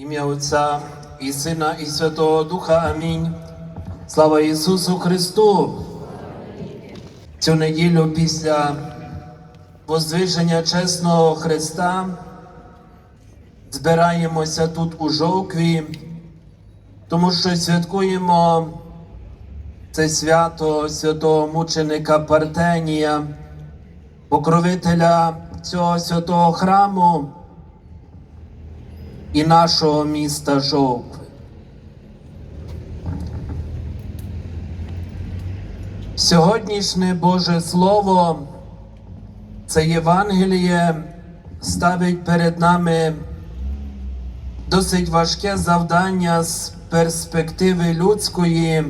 Ім'я Отця і Сина, і Святого Духа. Амінь. Слава Ісусу Христу! Цю неділю після возвиження чесного Христа збираємося тут у Жовкві, тому що святкуємо це свято святого мученика Партенія, покровителя цього святого храму і нашого міста Жовкви. Сьогоднішнє Боже Слово, це Євангеліє ставить перед нами досить важке завдання з перспективи людської.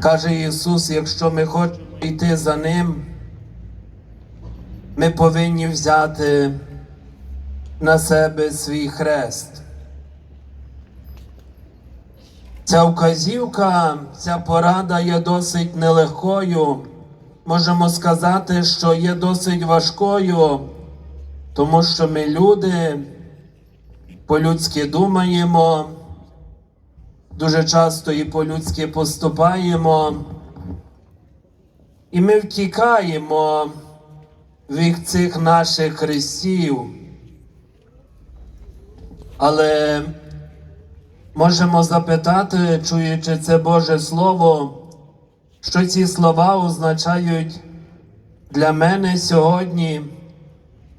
Каже Ісус, якщо ми хочемо йти за Ним, ми повинні взяти на себе свій хрест. Ця вказівка, ця порада є досить нелегкою. Можемо сказати, що є досить важкою, тому що ми люди по-людськи думаємо, дуже часто і по-людськи поступаємо, і ми втікаємо від цих наших хрестів. Але можемо запитати, чуючи це Боже Слово, що ці слова означають для мене сьогодні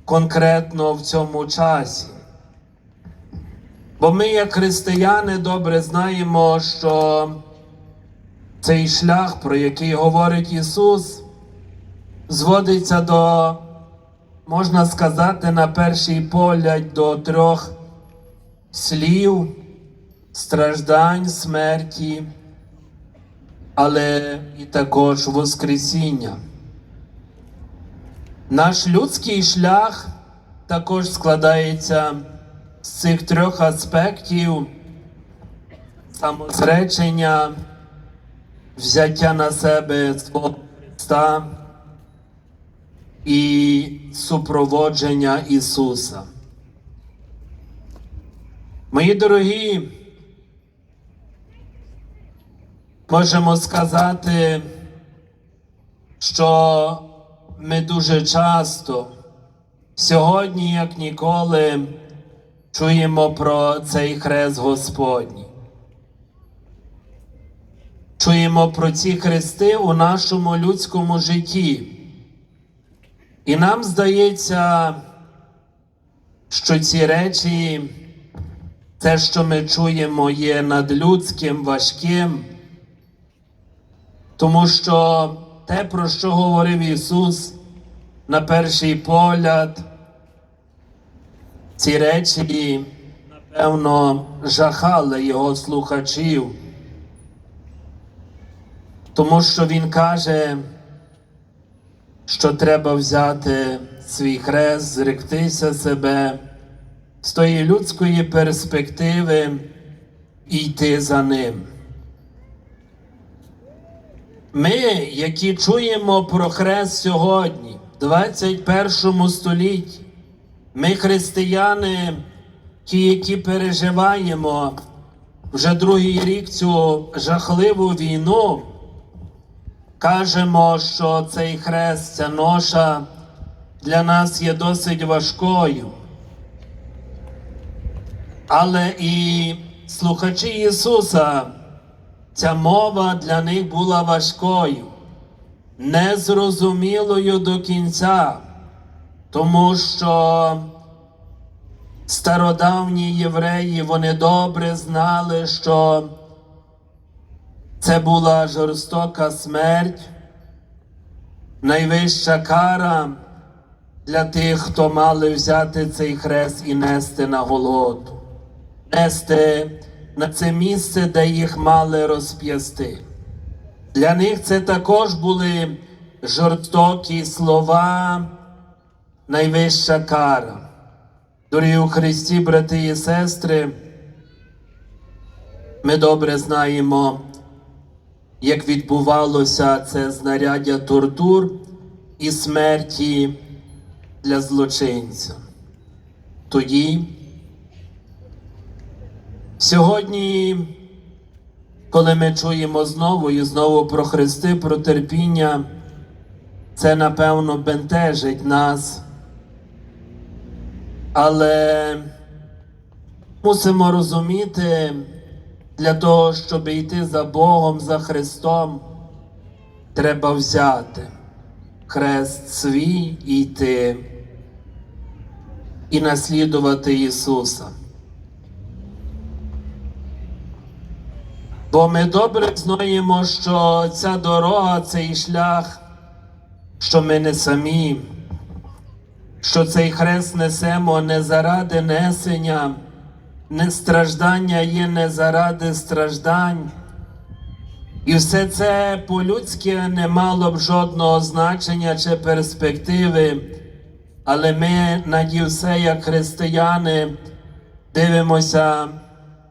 конкретно в цьому часі. Бо ми, як християни, добре знаємо, що цей шлях, про який говорить Ісус, зводиться до, можна сказати, на перший погляд до трьох слів, страждань, смерті, але і також Воскресіння. Наш людський шлях також складається з цих трьох аспектів самозречення, взяття на себе свого Христа і супроводження Ісуса. Мої дорогі, можемо сказати, що ми дуже часто сьогодні, як ніколи, чуємо про цей хрест Господній. Чуємо про ці хрести у нашому людському житті. І нам здається, що ці речі, те, що ми чуємо, є надлюдським, важким, тому що те, про що говорив Ісус на перший погляд, ці речі, напевно, жахали його слухачів, тому що Він каже, що треба взяти свій хрест, зректися себе з тої людської перспективи йти за ним. Ми, які чуємо про хрест сьогодні, в 21 столітті, ми, християни, ті, які переживаємо вже другий рік цю жахливу війну, кажемо, що цей хрест, ця ноша для нас є досить важкою. Але і слухачі Ісуса, ця мова для них була важкою, незрозумілою до кінця, тому що стародавні євреї вони добре знали, що це була жорстока смерть, найвища кара для тих, хто мали взяти цей хрест і нести на голоду, нести на це місце, де їх мали розп'ясти. Для них це також були жорстокі слова, найвища кара. Дорогі у Христі, брати і сестри, ми добре знаємо, як відбувалося це знаряддя тортур і смерті для злочинця. Тоді Сьогодні, коли ми чуємо знову і знову про Христи, про терпіння, це напевно бентежить нас. Але мусимо розуміти, для того, щоб йти за Богом, за Христом, треба взяти хрест свій і йти і наслідувати Ісуса. Бо ми добре знаємо, що ця дорога, цей шлях, що ми не самі, що цей хрест несемо не заради несення, не страждання є не заради страждань. І все це по-людськи не мало б жодного значення чи перспективи. Але ми, наді все, як християни, дивимося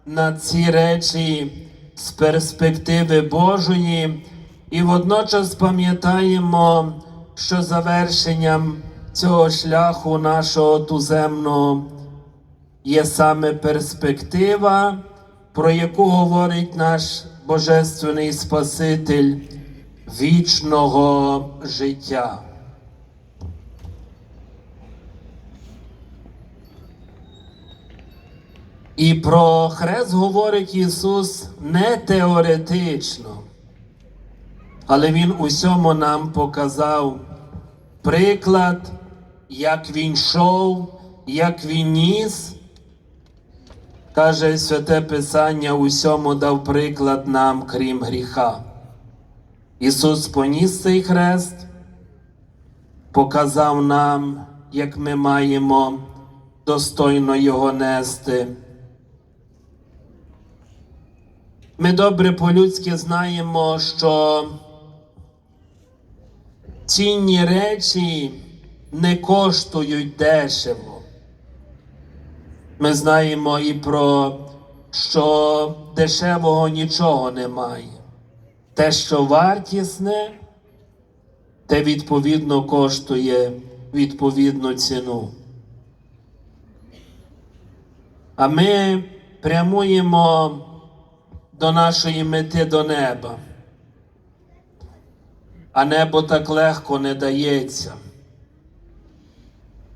на ці речі з перспективи Божої, і водночас пам'ятаємо, що завершенням цього шляху нашого туземного є саме перспектива, про яку говорить наш Божественний Спаситель вічного життя. І про хрест говорить Ісус не теоретично, але Він усьому нам показав приклад, як Він йшов, як Він ніс. Каже Святе Писання, усьому дав приклад нам, крім гріха. Ісус поніс цей хрест, показав нам, як ми маємо достойно Його нести. Ми добре по-людськи знаємо, що цінні речі не коштують дешево. Ми знаємо і про що дешевого нічого немає. Те, що вартісне, те відповідно коштує відповідну ціну. А ми прямуємо до нашої мети до неба. А небо так легко не дається.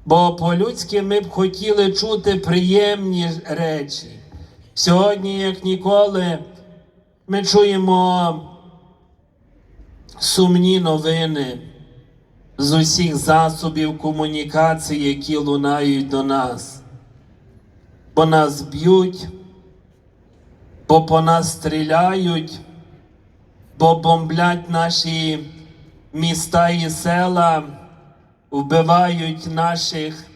Бо по-людськи ми б хотіли чути приємні речі. Сьогодні, як ніколи, ми чуємо сумні новини з усіх засобів комунікації, які лунають до нас. Бо нас б'ють, бо по нас стріляють, бо бомблять наші міста і села, вбивають наших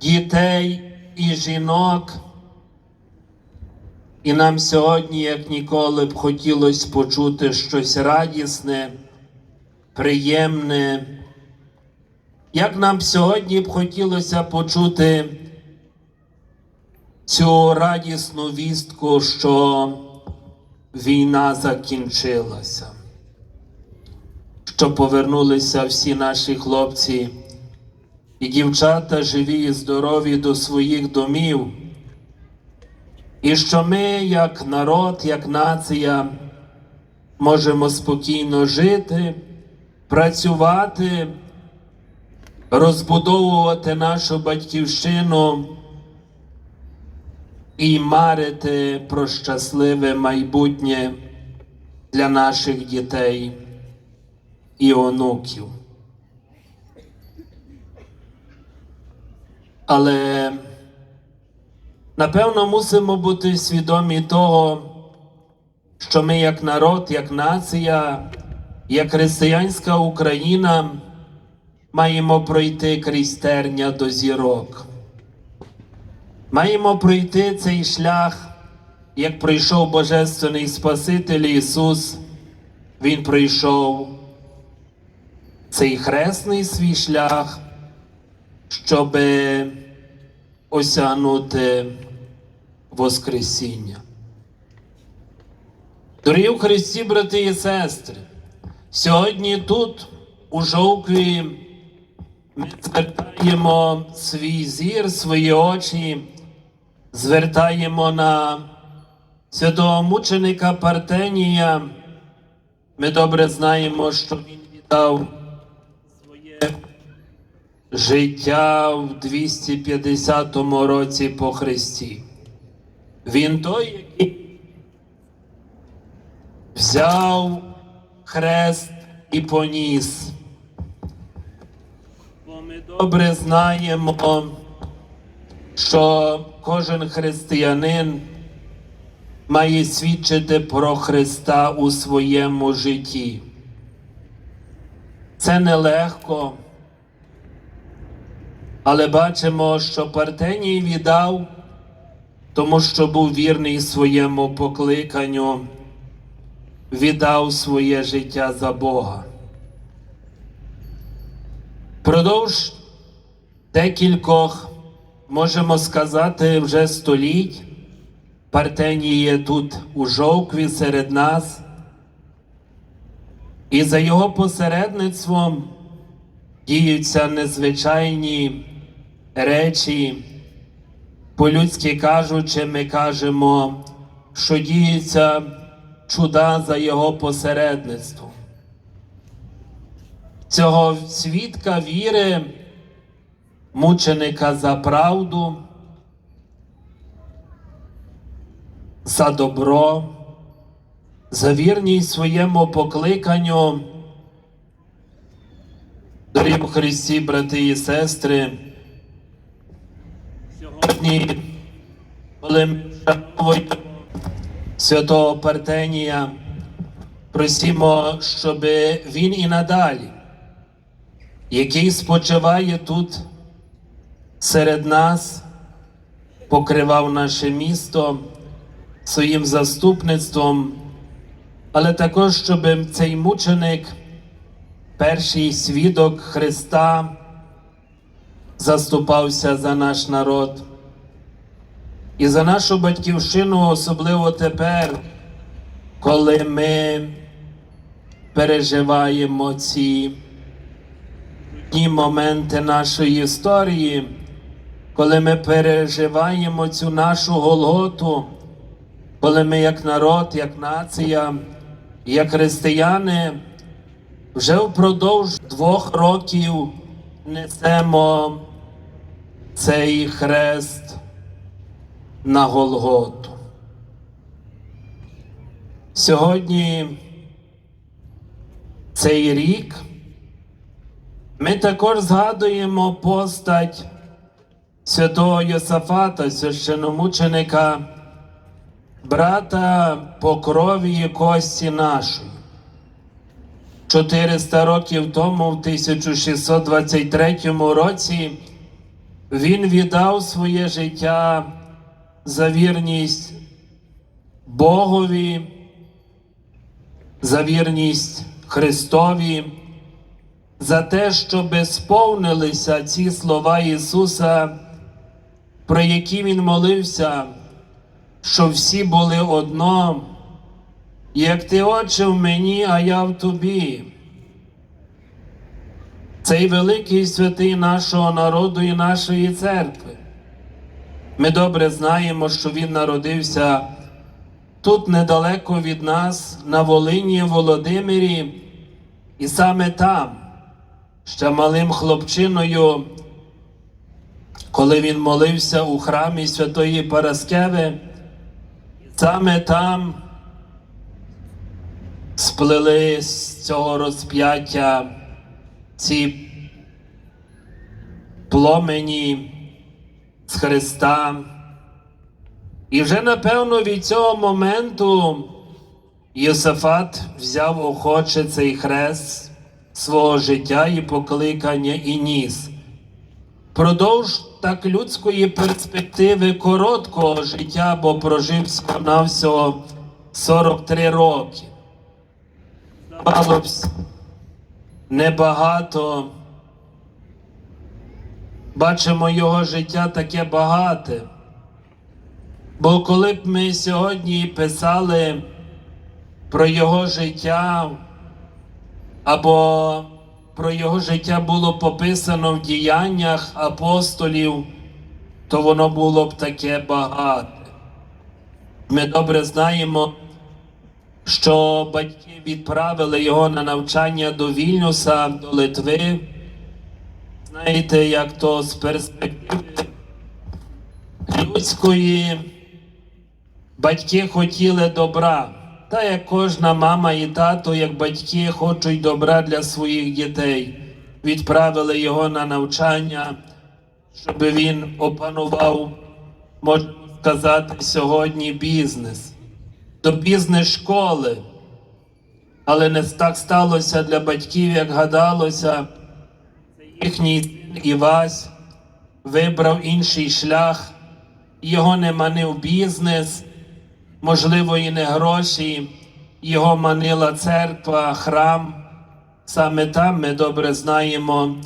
дітей і жінок. І нам сьогодні, як ніколи, б хотілося почути щось радісне, приємне. Як нам сьогодні б хотілося почути цю радісну вістку, що війна закінчилася, що повернулися всі наші хлопці і дівчата живі і здорові до своїх домів. І що ми, як народ, як нація, можемо спокійно жити, працювати, розбудовувати нашу батьківщину і марити про щасливе майбутнє для наших дітей і онуків. Але напевно мусимо бути свідомі того, що ми, як народ, як нація, як християнська Україна, маємо пройти крізь терня до зірок. Маємо пройти цей шлях, як пройшов Божественний Спаситель Ісус. Він пройшов цей хресний свій шлях, щоб осягнути Воскресіння. Дорогі в Христі, брати і сестри, сьогодні тут, у Жовкві, ми звертаємо свій зір, свої очі звертаємо на святого мученика Партенія. Ми добре знаємо, що він віддав своє життя в 250 році по Христі. Він той, який взяв хрест і поніс. Бо ми добре знаємо, що кожен християнин має свідчити про Христа у своєму житті. Це нелегко, але бачимо, що Партеній віддав, тому що був вірний своєму покликанню, віддав своє життя за Бога. Продовж декількох, можемо сказати, вже століть. Партеній є тут у жовкві серед нас, і за його посередництвом діються незвичайні речі. По-людськи кажучи, ми кажемо, що діються чуда за його посередництвом. Цього свідка віри, мученика за правду. за добро, за вірність своєму покликанню. Дорогі Христі, брати і сестри, сьогодні, коли ми вшановуємо святого Партенія, просимо, щоб він і надалі, який спочиває тут серед нас, покривав наше місто своїм заступництвом, але також, щоб цей мученик, перший свідок Христа, заступався за наш народ. І за нашу батьківщину, особливо тепер, коли ми переживаємо ці ті моменти нашої історії, коли ми переживаємо цю нашу Голготу, коли ми як народ, як нація, як християни вже впродовж двох років несемо цей хрест на Голготу. Сьогодні цей рік ми також згадуємо постать святого Йосафата, священомученика брата по крові і кості нашої. 400 років тому, в 1623 році, він віддав своє життя за вірність Богові, за вірність Христові, за те, щоб сповнилися ці слова Ісуса, про які Він молився що всі були одно, як ти Отче в мені, а я в тобі. Цей великий святий нашого народу і нашої церкви. Ми добре знаємо, що Він народився тут недалеко від нас, на Волині, Володимирі, і саме там, ще малим хлопчиною, коли він молився у храмі Святої Параскеви, Саме там сплели з цього розп'яття ці пломені з Христа. І вже напевно від цього моменту Йосафат взяв охоче цей хрест свого життя і покликання і ніс. Продовж так людської перспективи короткого життя, бо прожив всього 43 роки. Здавалося небагато. Бачимо його життя таке багате. Бо коли б ми сьогодні писали про його життя або про його життя було пописано в діяннях апостолів, то воно було б таке багате. Ми добре знаємо, що батьки відправили його на навчання до Вільнюса, до Литви. Знаєте, як то з перспективи людської батьки хотіли добра. Та як кожна мама і тато, як батьки хочуть добра для своїх дітей, відправили його на навчання, щоб він опанував, можна сказати, сьогодні бізнес. До бізнес-школи. Але не так сталося для батьків, як гадалося. Їхній син Івась вибрав інший шлях, його не манив бізнес, можливо, і не гроші, його манила церква, храм. Саме там ми добре знаємо.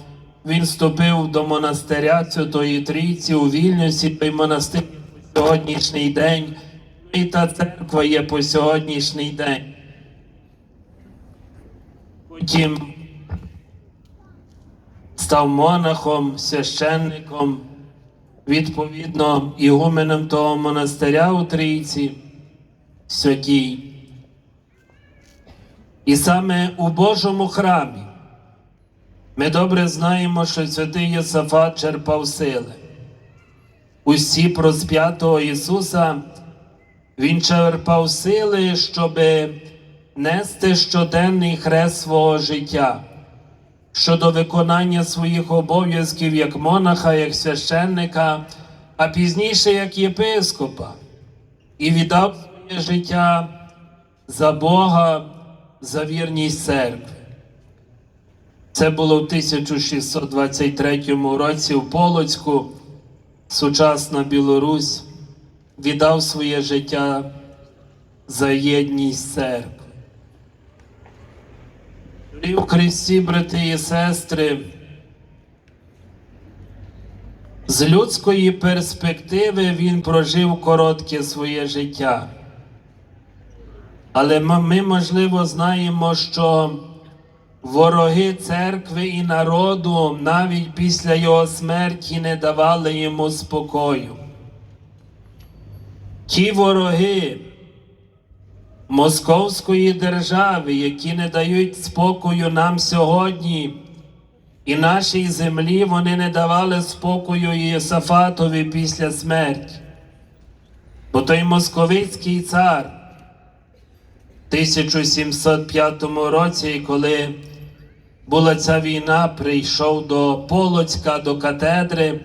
Він вступив до монастиря Святої Трійці у Вільнюсі, той монастир по сьогоднішній день, і та церква є по сьогоднішній день. Потім став монахом, священником, відповідно, ігуменом того монастиря у Трійці святій. І саме у Божому храмі ми добре знаємо, що святий Йосафат черпав сили. Усі просп'ятого Ісуса Він черпав сили, щоб нести щоденний хрест свого життя щодо виконання своїх обов'язків як монаха, як священника, а пізніше як єпископа, і віддав своє життя за Бога, за вірність церкви. Це було в 1623 році в Полоцьку, сучасна Білорусь, віддав своє життя за єдність церкви. В Христі, брати і сестри, з людської перспективи він прожив коротке своє життя. Але ми, можливо, знаємо, що вороги церкви і народу навіть після його смерті не давали йому спокою. Ті вороги, Московської держави, які не дають спокою нам сьогодні, і нашій землі вони не давали спокою Єсафатові після смерті. Бо той московицький цар 1705 році, коли була ця війна, прийшов до Полоцька, до катедри,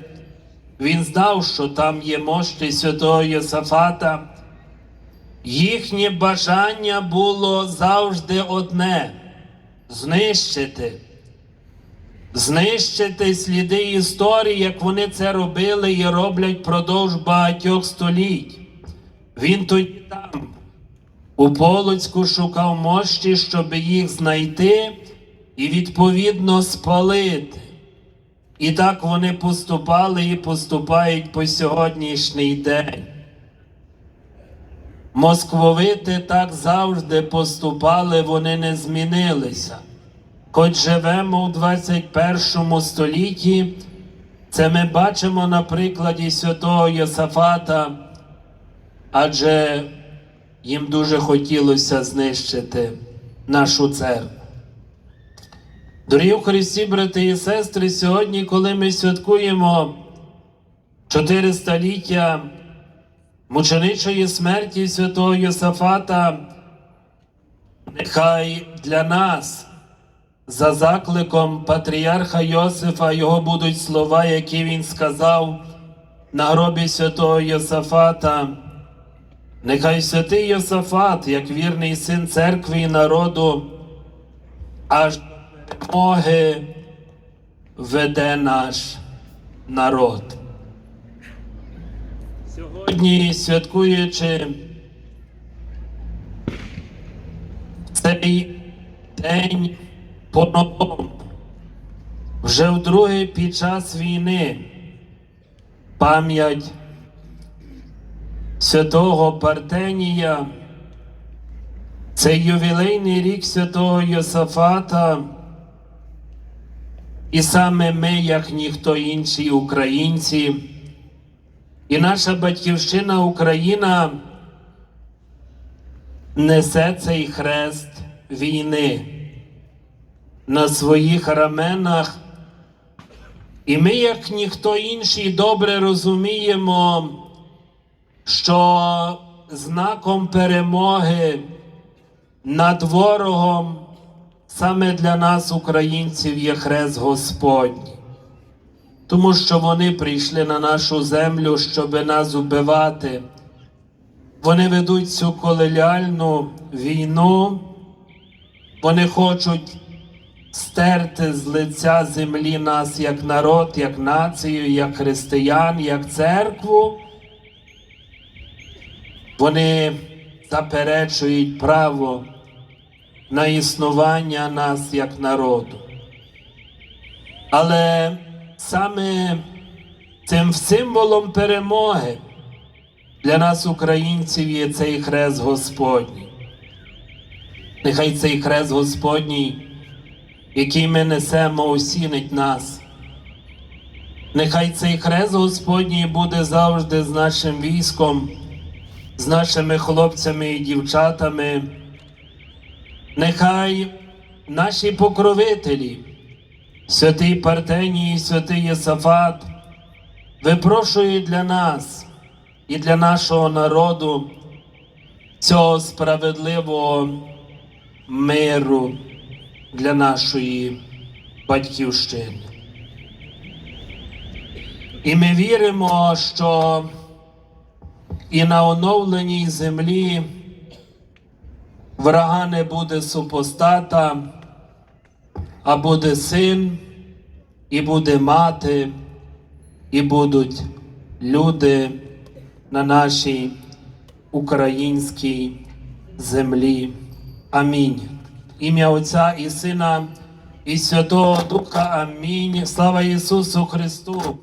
він знав, що там є мощі святого Єсафата. Їхнє бажання було завжди одне знищити. Знищити сліди історії, як вони це робили і роблять продовж багатьох століть. Він тоді там, у Полоцьку, шукав мощі, щоб їх знайти і відповідно спалити. І так вони поступали і поступають по сьогоднішній день. Москвовити так завжди поступали, вони не змінилися. Хоч живемо у 21 столітті, це ми бачимо на прикладі святого Йосафата, адже їм дуже хотілося знищити нашу церкву. Дорогі в Христі, брати і сестри, сьогодні, коли ми святкуємо 400 ліття мученичої смерті святого Йосафата, нехай для нас за закликом патріарха Йосифа його будуть слова, які він сказав на гробі святого Йосафата. Нехай святий Йосафат, як вірний син церкви і народу, аж перемоги веде наш народ. Сьогодні, святкуючи цей день по-новому, вже вдруге під час війни пам'ять святого Партенія, цей ювілейний рік святого Йосафата, і саме ми, як ніхто інший українці, І наша батьківщина Україна несе цей хрест війни на своїх раменах. І ми, як ніхто інший, добре розуміємо, що знаком перемоги над ворогом саме для нас, українців, є хрест Господній. Тому що вони прийшли на нашу землю, щоб нас убивати. Вони ведуть цю колоніальну війну, вони хочуть стерти з лиця землі нас як народ, як націю, як християн, як церкву. Вони заперечують право на існування нас як народу. Але саме цим символом перемоги для нас, українців, є цей хрест Господній. Нехай цей хрест Господній, який ми несемо, осінить нас. Нехай цей хрест Господній буде завжди з нашим військом, з нашими хлопцями і дівчатами. Нехай наші покровителі, святий Партеній і святий Єсафат, випрошують для нас і для нашого народу цього справедливого миру для нашої батьківщини. І ми віримо, що і на оновленій землі врага не буде супостата, а буде син, і буде мати, і будуть люди на нашій українській землі. Амінь. Ім'я Отця і Сина і Святого Духа. Амінь. Слава Ісусу Христу!